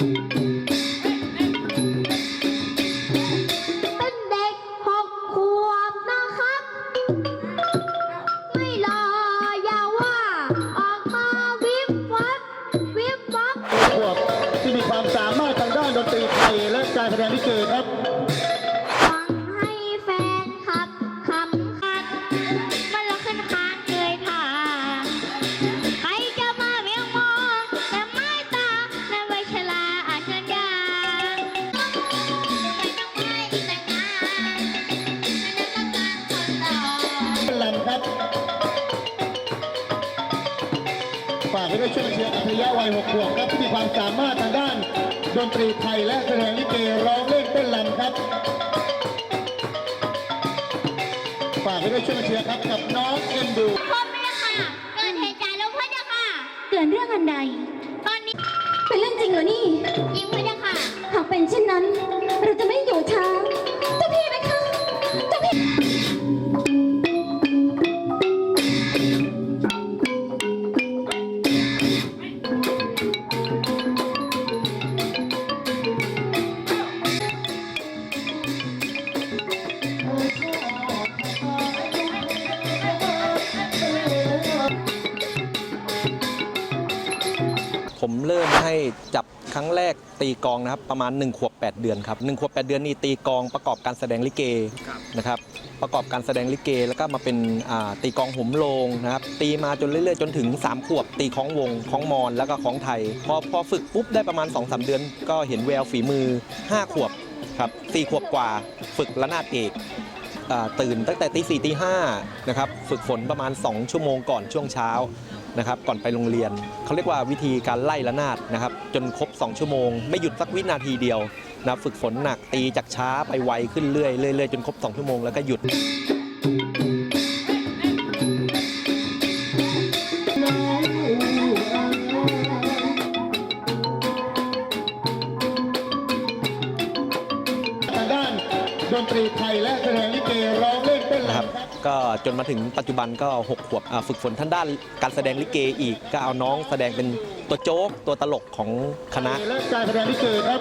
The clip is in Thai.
เป็นเด็กหกขวบนะครับ ไม่รออย่าว่า ออกมาวิบวับวิบวับ ขวบที่มีความสามารถทางด้านดนตรีไทยและการแสดงลิเกครับ ฝากไว้ด้วยช่วยเชียร์อัธยะวัยหกขวบครับที่มีความสามารถทางด้านดนตรีไทยและแสดงลิเกร้องเล่นเต้นลำครับ ฝากไว้ด้วยช่วยเชียร์ครับกับน้องเอ็นดูพ่อแม่ค่ะ เกิดเหตุการณ์แล้วพ่อเจ้าค่ะ เกิดเรื่องอันใด ตอนนี้ เป็นเรื่องจริงเหรอนี่ยิงพ่อเจ้าค่ะห ผมเริ่มให้จับครั้งแรกตีกองนะครับประมาณ1ขวบ8 เดือนครับ1ขวบ8 เดือนนี่ตีกองประกอบการแสดงลิเกนะครับประกอบการแสดงลิเก แล้วก็มาเป็นตีกองหุมโลงนะครับตีมาจนเรื่อยๆ จนถึง 3 ขวบ ตีคลองวงคลองมอนแล้วก็คลองไทย พอพอฝึกปุ๊บได้ประมาณ 2-3 เดือน ก็เห็นแววฝีมือ 5 ขวบครับสี่ขวบกว่าฝึกระนาดเอกตื่นตั้งแต่ตีสี่ตีห้านะครับฝึกฝนประมาณ 2 ชั่วโมงก่อนช่วงเช้า นะครับก่อนไปโรงเรียนเขาเรียกว่าวิธีการไล่ระนาดนะครับจนครบ 2 ชั่วโมง ไม่หยุดสักวินาทีเดียวนะฝึกฝนหนักตีจากช้าไปไวขึ้นเรื่อยๆเรื่อยจนครบ 2 ชั่วโมงแล้วก็หยุดทางด้านดนตรีไทยและแสดงลิเกร้อง ก็จนมาถึงปัจจุบันก็6ขวบฝึกฝนท่านด้านการแสดงลิเกอีกก็เอาน้องแสดงเป็นตัวโจ๊กตัวตลกของคณะและการแสดงลิเกครับ